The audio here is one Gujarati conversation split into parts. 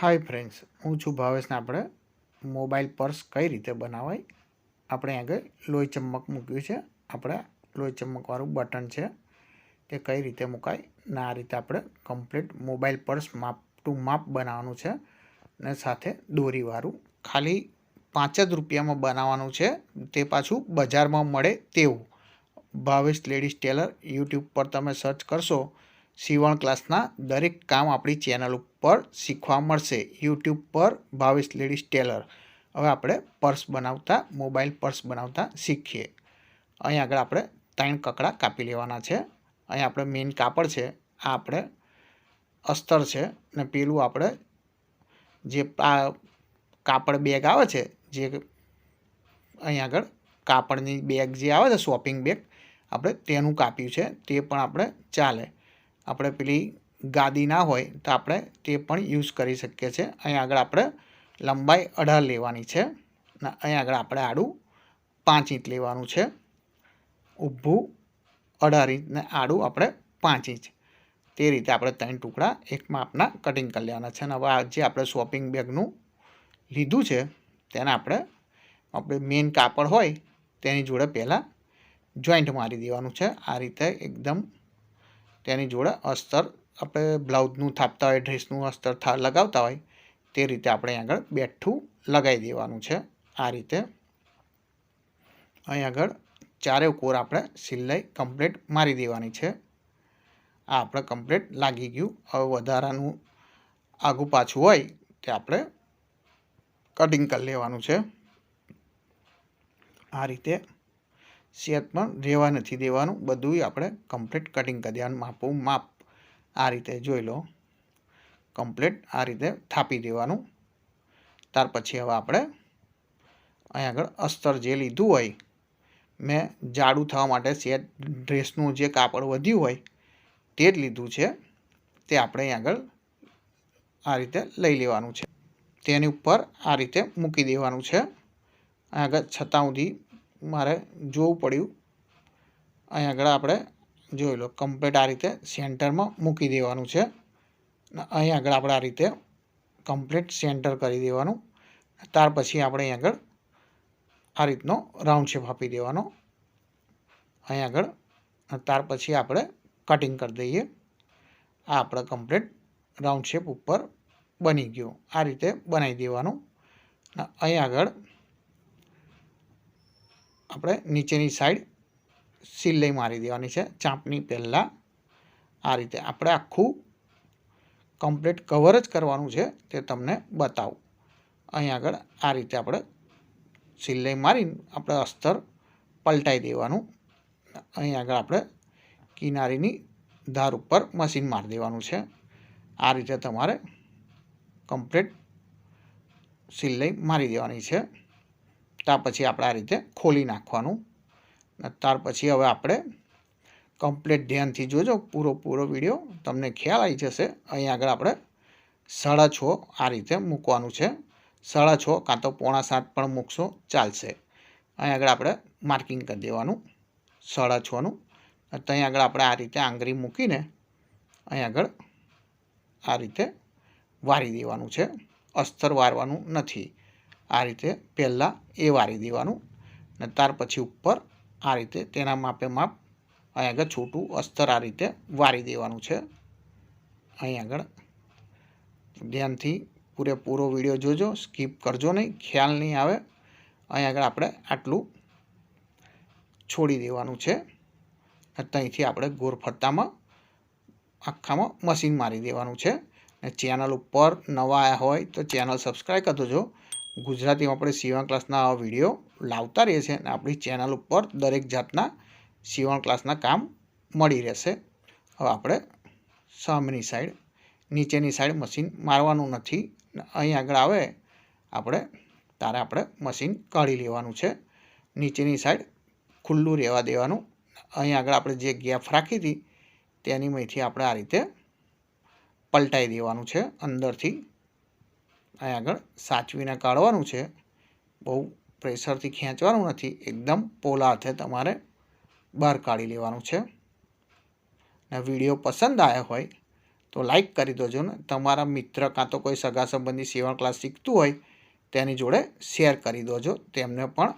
હાય ફ્રેન્ડ્સ, હું છું ભાવેશને આપણે મોબાઈલ પર્સ કઈ રીતે બનાવાય? આપણે આગળ લોહી ચમક મૂક્યું છે. આપણે લોહી ચમકવાળું બટન છે તે કઈ રીતે મુકાય? ને આ રીતે આપણે કમ્પ્લીટ મોબાઈલ પર્સ માપ ટુ માપ બનાવવાનું છે ને સાથે દોરીવાળું. ખાલી પાંચ જ રૂપિયામાં બનાવવાનું છે. તે પાછું બજારમાં મળે તેવું. ભાવેશ લેડીઝ ટેલર યુટ્યુબ પર તમે સર્ચ કરશો, સીવણ ક્લાસના દરેક કામ આપણી ચેનલ ઉપર શીખવા મળશે. યુટ્યુબ પર ભાવેશ લેડીઝ ટેલર. હવે આપણે પર્સ બનાવતા, મોબાઈલ પર્સ બનાવતા શીખીએ. અહીં આગળ આપણે ત્રણ કકડા કાપી લેવાના છે. અહીં આપણે મેઇન કાપડ છે, આ આપણે અસ્તર છે ને પેલું આપણે જે આ કાપડ બેગ આવે છે, જે અહીં આગળ કાપડની બેગ જે આવે છે, શોપિંગ બેગ, આપણે તેનું કાપ્યું છે, તે પણ આપણે ચાલે. આપણે પેલી ગાદી ના હોય તો આપણે તે પણ યુઝ કરી શકીએ છીએ. અહીં આગળ આપણે લંબાઈ અઢાર લેવાની છે. અને અહીં આગળ આપણે આડું પાંચ ઇંચ લેવાનું છે. ઊભું અઢાર ઇંચ ને આડું આપણે પાંચ ઇંચ. તે રીતે આપણે ત્રણ ટુકડા એક માપના કટિંગ કરી લેવાના છે. અને હવે આ જે આપણે શોપિંગ બેગનું લીધું છે, તેને આપણે આપણે મેઇન કાપડ હોય તેની જોડે પહેલાં જોઈન્ટ મારી દેવાનું છે. આ રીતે એકદમ તેની જોડે અસ્તર આપણે બ્લાઉઝનું થાપતા હોય, ડ્રેસનું અસ્તર થા, લગાવતા હોય, તે રીતે આપણે આગળ બેઠું લગાવી દેવાનું છે. આ રીતે અહીં આગળ ચારે કોર આપણે સિલાઈ કમ્પ્લીટ મારી દેવાની છે. આ આપણે કમ્પ્લીટ લાગી ગયું. હવે વધારાનું આગું પાછું હોય, તે આપણે કટિંગ કરી લેવાનું છે. આ રીતે પણ રહેવા નથી દેવાનું. બધું આપણે કમ્પ્લીટ કટિંગ કરી દેવાનું. માપું માપ આ રીતે જોઈ લો. કમ્પ્લીટ આ રીતે થાપી દેવાનું. ત્યાર પછી હવે આપણે અહીં આગળ અસ્તર જે લીધું હોય, મેં જાડું થવા માટે સેટ ડ્રેસનું જે કાપડ વધ્યું હોય, તે જ લીધું છે. તે આપણે અહીં આગળ આ રીતે લઈ લેવાનું છે. તેની ઉપર આ રીતે મૂકી દેવાનું છે. આગળ છતાં સુધી મારે જોવું પડ્યું. અહીં આગળ આપણે જોઈ લો કમ્પ્લીટ આ રીતે સેન્ટરમાં મૂકી દેવાનું છે. અહીં આગળ આપણે આ રીતે કમ્પ્લીટ સેન્ટર કરી દેવાનું. ત્યાર પછી આપણે અહીં આગળ આ રીતનો રાઉન્ડ શેપ આપી દેવાનો. અહીં આગળ ત્યાર પછી આપણે કટિંગ કરી દઈએ. આ આપણે કમ્પ્લીટ રાઉન્ડ શેપ ઉપર બની ગયું. આ રીતે બનાવી દેવાનું. અહીં આગળ આપણે નીચેની સાઈડ સિલાઈ મારી દેવાની છે ચાંપની પહેલાં. આ રીતે આપણે આખું કમ્પ્લીટ કવર જ કરવાનું છે તે તમને બતાવું. અહીં આગળ આ રીતે આપણે સિલાઈ મારીને આપણે અસ્તર પલટાઈ દેવાનું. અહીં આગળ આપણે કિનારીની ધાર ઉપર મશીન મારી દેવાનું છે. આ રીતે તમારે કમ્પ્લીટ સિલાઈ મારી દેવાની છે. ત્યાર પછી આપણે આ રીતે ખોલી નાખવાનું. ત્યાર પછી હવે આપણે કમ્પ્લીટ ધ્યાનથી જોજો પૂરો પૂરો વીડિયો. તમને ખ્યાલ આવી જશે, અહીં આગળ આપણે સાડા છ આ રીતે મૂકવાનું છે. સાડા છ કાં તો પોણા સાત પણ મૂકશો, ચાલશે. અહીં આગળ આપણે માર્કિંગ કરી દેવાનું, સાડા છનું ત્યાં આગળ આપણે આ રીતે આંગળી મૂકીને અહીં આગળ આ રીતે વારી દેવાનું છે. અસ્તર વારવાનું નથી. આ રીતે પહેલાં એ વારી દેવાનું. ને ત્યાર પછી ઉપર આ રીતે તેના માપે માપ અહીં આગળ છોટું અસ્તર આ રીતે વારી દેવાનું છે. અહીં આગળ ધ્યાનથી પૂરેપૂરો વીડિયો જોજો, સ્કીપ કરજો નહીં, ખ્યાલ નહીં આવે. અહીં આગળ આપણે આટલું છોડી દેવાનું છે. ત્યાંથી આપણે ગોરફત્તામાં આખામાં મશીન મારી દેવાનું છે. ચેનલ ઉપર નવા આવ્યા હોય તો ચેનલ સબસ્ક્રાઈબ કરી દેજો. ગુજરાતીમાં આપણે સીવણ ક્લાસના વીડિયો લાવતા રહીએ છીએ અને આપણી ચેનલ ઉપર દરેક જાતના સીવણ ક્લાસના કામ મળી રહેશે. હવે આપણે સામેની સાઈડ નીચેની સાઈડ મશીન મારવાનું નથી. અહીં આગળ આવે, આપણે, તારે આપણે મશીન કાઢી લેવાનું છે. નીચેની સાઈડ ખુલ્લું રહેવા દેવાનું. અહીં આગળ આપણે જે ગેપ રાખી હતી, તેની મહીથી આપણે આ રીતે પલટાઈ દેવાનું છે અંદરથી. અહીં આગળ સાચવીને કાઢવાનું છે. બહુ પ્રેશરથી ખેંચવાનું નથી. એકદમ પોલા હાથે તમારે બહાર કાઢી લેવાનું છે. ને વીડિયો પસંદ આવ્યો હોય તો લાઈક કરી દેજો ને. તમારા મિત્ર કાં તો કોઈ સગા સંબંધી સેવણ ક્લાસ શીખતું હોય તેની જોડે શેર કરી દેજો. તેમને પણ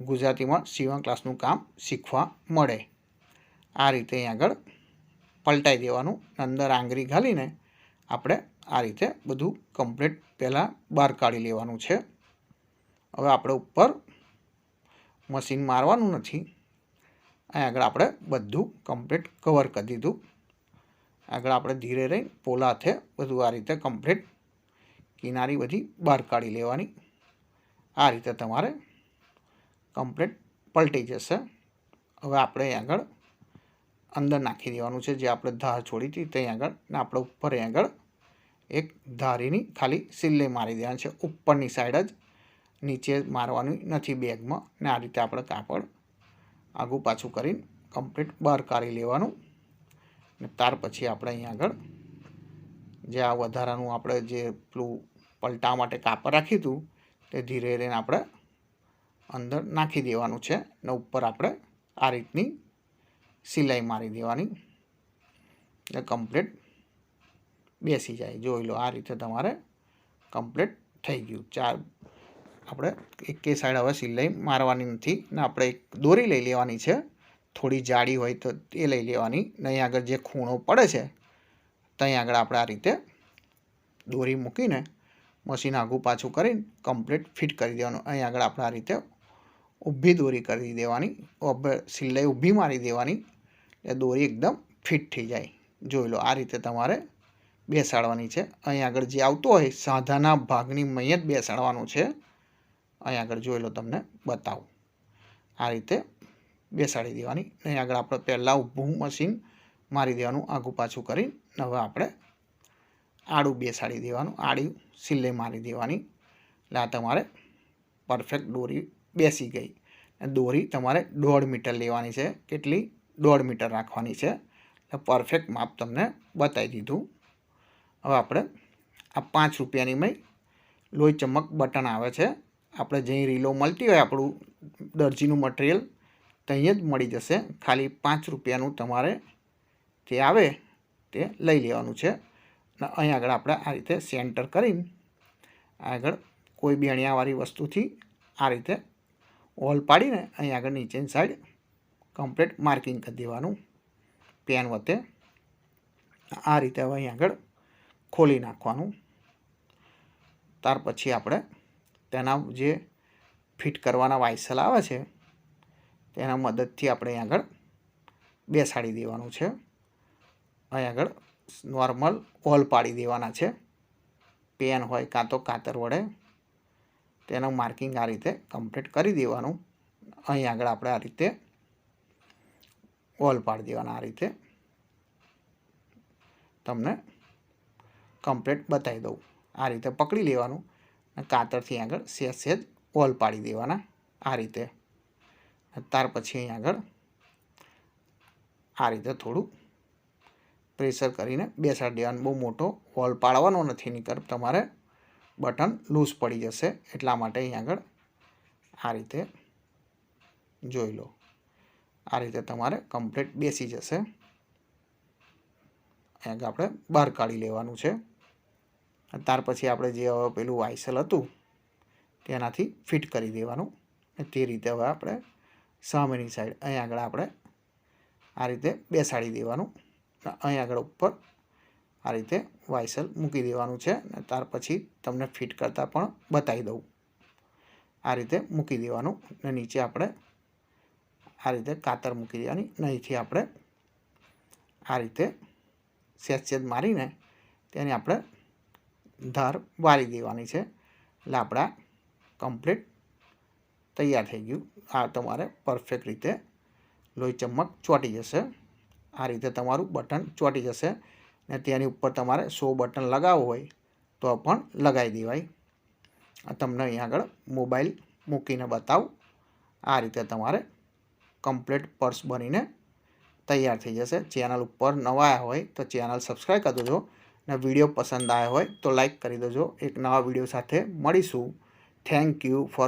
ગુજરાતીમાં સીવણ ક્લાસનું કામ શીખવા મળે. આ રીતે આગળ પલટાઈ દેવાનું. અંદર આંગળી ઘાલીને આપણે આ રીતે બધું કમ્પ્લીટ પહેલાં બહાર કાઢી લેવાનું છે. હવે આપણે ઉપર મશીન મારવાનું નથી. અહીં આગળ આપણે બધું કમ્પ્લીટ કવર કરી દીધું. આગળ આપણે ધીરે રહી પોલા હાથે બધું આ રીતે કમ્પ્લીટ કિનારી બધી બહાર કાઢી લેવાની. આ રીતે તમારે કમ્પ્લીટ પલટી જશે. હવે આપણે આગળ અંદર નાખી દેવાનું છે. જે આપણે ધાર છોડી હતી ત્યાં આગળ ને આપણે ઉપર આગળ એક ધારીની ખાલી સિલ્લે મારી દેવાની છે. ઉપરની સાઈડ જ નીચે મારવાની નથી બેગમાં. ને આ રીતે આપણે કાપડ આગું પાછું કરીને કમ્પ્લીટ બહાર કાઢી લેવાનું. ને ત્યાર પછી આપણે અહીં આગળ જે આ વધારાનું આપણે જે પેલું પલટા માટે કાપડ રાખ્યું હતું, તે ધીરે ધીરે આપણે અંદર નાખી દેવાનું છે. ને ઉપર આપણે આ રીતની સિલાઈ મારી દેવાની. કમ્પ્લીટ બેસી જાય. જોઈ લો, આ રીતે તમારે કમ્પ્લીટ થઈ ગયું. ચાર, આપણે એકે સાઈડ હવે સિલાઈ મારવાની નથી ને આપણે એક દોરી લઈ લેવાની છે. થોડી જાડી હોય તો એ લઈ લેવાની. નહીં આગળ જે ખૂણો પડે છે, ત્યાં આગળ આપણે આ રીતે દોરી મૂકીને મશીન આગું પાછું કરીને કમ્પ્લીટ ફિટ કરી દેવાનું. અહીં આગળ આપણે આ રીતે ઊભી દોરી કરી દેવાની. સિલાઈ ઊભી મારી દેવાની. એટલે દોરી એકદમ ફિટ થઈ જાય. જોઈ લો, આ રીતે તમારે બેસાડવાની છે. અહીં આગળ જે આવતો હોય, સાંધાના ભાગની મય જ બેસાડવાનું છે. અહીં આગળ જોઈ લો તમને, બતાવું. આ રીતે બેસાડી દેવાની. અહીં આગળ આપણે પહેલાં ઊભું મશીન મારી દેવાનું, આગું પાછું કરીને હવે આપણે આડું બેસાડી દેવાનું, આડી સિલ્લે મારી દેવાની. એટલે આ તમારે પરફેક્ટ દોરી બેસી ગઈ. દોરી તમારે દોઢ મીટર લેવાની છે. કેટલી? દોઢ મીટર રાખવાની છે. એટલે પરફેક્ટ માપ તમને બતાવી દીધું. હવે આપણે આ પાંચ રૂપિયાની મય લોહી ચમક બટન આવે છે. આપણે જ્યાં રીલો મળતી હોય આપણું દરજીનું મટીરિયલ ત્યાં જ મળી જશે. ખાલી પાંચ રૂપિયાનું તમારે તે આવે તે લઈ લેવાનું છે. અને અહીં આગળ આપણે આ રીતે સેન્ટર કરીને આગળ કોઈ બેણિયાવાળી વસ્તુથી આ રીતે હોલ પાડીને અહીં આગળ નીચેની સાઈડ કમ્પ્લીટ માર્કિંગ કરી દેવાનું. પેન વતે. આ રીતે હવે અહીં આગળ ખોલી નાખવાનું. ત્યાર પછી આપણે તેના જે ફિટ કરવાના વાયસલ આવે છે, તેના મદદથી આપણે અહીં આગળ બેસાડી દેવાનું છે. અહીં આગળ નોર્મલ હોલ પાડી દેવાના છે. પેન હોય કાં તો કાતર વડે, તેનું માર્કિંગ આ રીતે કમ્પ્લીટ કરી દેવાનું. અહીં આગળ આપણે આ રીતે હોલ પાડી દેવાના આ રીતે. તમને કમ્પ્લીટ બતાવી દઉં. આ રીતે પકડી લેવાનું અને કાતરથી આગળ સહેજ સહેજ ઓલ પાડી દેવાના આ રીતે. ત્યાર પછી અહીં આગળ આ રીતે થોડું પ્રેશર કરીને બેસાડી દેવાનું. બહુ મોટો હોલ પાડવાનો નથી નીકળ તમારે બટન લૂઝ પડી જશે. એટલા માટે અહીં આગળ આ રીતે જોઈ લો. આ રીતે તમારે કમ્પ્લીટ બેસી જશે. અહીંયા આપણે બહાર કાઢી લેવાનું છે. ત્યાર પછી આપણે જે હવે પેલું વાયસલ હતું, તેનાથી ફિટ કરી દેવાનું. તે રીતે હવે આપણે સામેની સાઈડ અહીં આગળ આપણે આ રીતે બેસાડી દેવાનું. અહીં આગળ ઉપર આ રીતે વાયસલ મૂકી દેવાનું છે. અને ત્યાર પછી તમને ફિટ કરતાં પણ બતાવી દઉં. આ રીતે મૂકી દેવાનું. ને નીચે આપણે આ રીતે કાતર મૂકી દેવાની. નહીંથી આપણે આ રીતે સેજ સેજ મારીને તેની આપણે ધાર વાળી દેવાની છે. આપણા કમ્પ્લીટ તૈયાર થઈ ગયું. આ તમારે પરફેક્ટ રીતે લોહી ચમક ચોંટી જશે. આ રીતે તમારું બટન ચોંટી જશે. ને તેની ઉપર તમારે સો બટન લગાવવું હોય તો પણ લગાવી દેવાય. તમને અહીં આગળ મોબાઈલ મૂકીને બતાવું. આ રીતે તમારે કમ્પ્લીટ પર્સ બનીને તૈયાર થઈ જશે. ચેનલ ઉપર નવા આવ્યા હોય તો ચેનલ સબસ્ક્રાઈબ કરી દેજો. ને વીડિયો પસંદ આવ્યો હોય તો લાઈક કરી દેજો. એક નવા વીડિયો સાથે મળીશું. Thank you for